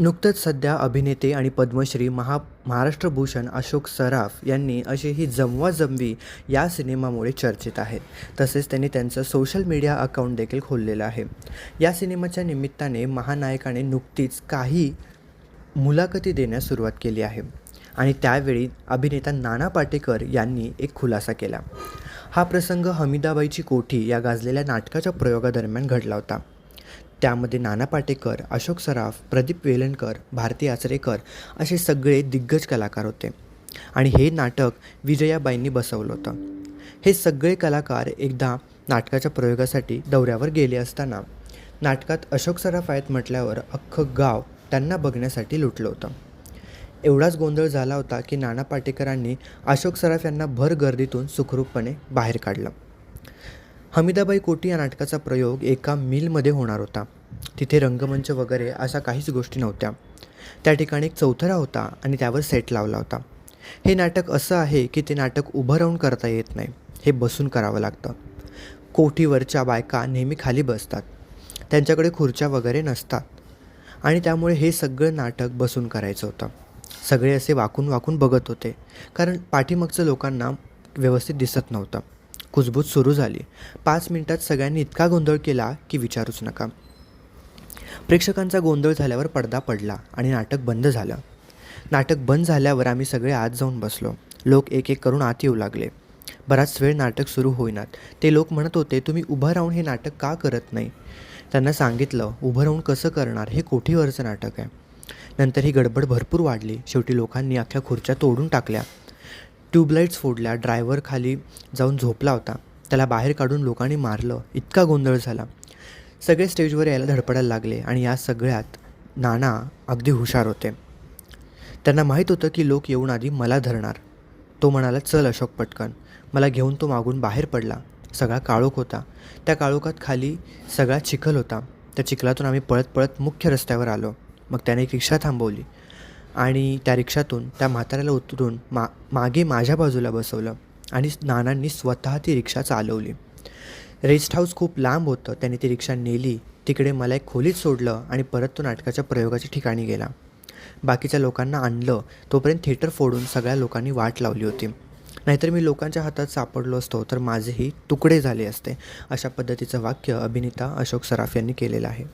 नुकतंच सध्या अभिनेते आणि पद्मश्री महा महाराष्ट्र भूषण अशोक सराफ यांनी अशी ही जमवा जमवी या सिनेमामुळे चर्चेत आहेत. तसेच त्यांनी त्यांचं सोशल मीडिया अकाउंट देखील खोललेलं आहे. या सिनेमाच्या निमित्ताने महानायकाने नुकतीच काही मुलाखती देण्यास सुरुवात केली आहे. आणि त्यावेळी अभिनेता नाना पाटेकर यांनी एक खुलासा केला. हा प्रसंग हमीदाबाईची कोठी या गाजलेल्या नाटकाच्या प्रयोगादरम्यान घडला होता. त्यामध्ये नाना पाटेकर अशोक सराफ प्रदीप वेलणकर भारती आचरेकर असे सगळे दिग्गज कलाकार होते. आणि हे नाटक विजयाबाईंनी बसवलं होतं. हे सगळे कलाकार एकदा नाटकाच्या प्रयोगासाठी दौऱ्यावर गेले असताना नाटकात अशोक सराफ आहेत म्हटल्यावर अख्खं गाव त्यांना बघण्यासाठी लुटलं होतं. एवढाच गोंधळ झाला होता की नाना पाटेकरांनी अशोक सराफ यांना भर गर्दीतून सुखरूपपणे बाहेर काढलं. हमीदाबाई कोटी या नाटकाचा प्रयोग एका मिलमध्ये होणार होता. तिथे रंगमंच वगैरे अशा काहीच गोष्टी नव्हत्या. त्या ठिकाणी एक चौथरा होता आणि त्यावर सेट लावला होता. हे नाटक असं आहे की ते नाटक उभं राहून करता येत नाही हे बसून करावं लागतं. कोठीवरच्या बायका नेहमी खाली बसतात. त्यांच्याकडे खुर्च्या वगैरे नसतात. आणि त्यामुळे हे सगळं नाटक बसून करायचं होतं. सगळे असे वाकून वाकून बघत होते कारण पाठीमागचं लोकांना व्यवस्थित दिसत नव्हतं. कुजबूज सुरू झाली. पाच मिनिटात सगळ्यांनी इतका गोंधळ केला की विचारूच नका. प्रेक्षकांचा गोंधळ झाल्यावर पडदा पडला आणि नाटक बंद झालं. नाटक बंद झाल्यावर आम्ही सगळे आत जाऊन बसलो. लोक एक एक करून आत येऊ लागले. बराच वेळ नाटक सुरू होईनात. ते लोक म्हणत होते तुम्ही उभं राहून हे नाटक का करत नाही? त्यांना सांगितलं उभं राहून कसं करणार? हे कोठीवरचं नाटक आहे? नंतर ही गडबड भरपूर वाढली. शेवटी लोकांनी अख्ख्या खुर्च्या तोडून टाकल्या. ट्यूबलाईट्स फोडल्या. ड्रायव्हर खाली जाऊन झोपला होता. त्याला बाहेर काढून लोकांनी मारलं. इतका गोंधळ झाला. सगळे स्टेजवर यायला धडपडायला लागले आणि या सगळ्यात नाना अगदी हुशार होते. त्यांना माहीत होतं की लोक येऊन आधी मला धरणार. तो म्हणाला चल अशोक पटकन. मला घेऊन तो मागून बाहेर पडला. सगळा काळोख होता. त्या काळोखात खाली सगळा चिखल होता. त्या चिखलातून आम्ही पळत पळत मुख्य रस्त्यावर आलो. मग त्याने एक रिक्षा थांबवली आणि त्या रिक्षातून त्या म्हाताऱ्याला उतरून मा मागे माझ्या बाजूला बसवलं आणि नानांनी स्वतः ती रिक्षा चालवली. रेस्ट हाऊस खूप लांब होतं. त्याने ती रिक्षा नेली. तिकडे मला एक खोलीत सोडलं आणि परत तो नाटकाच्या प्रयोगाच्या ठिकाणी गेला. बाकीच्या लोकांना आणलं. तोपर्यंत थिएटर फोडून सगळ्या लोकांनी वाट लावली होती. नाहीतर मी लोकांच्या हातात सापडलो असतो तर माझेही तुकडे झाले असते अशा पद्धतीचं वाक्य अभिनेता अशोक सराफ यांनी केलेलं आहे.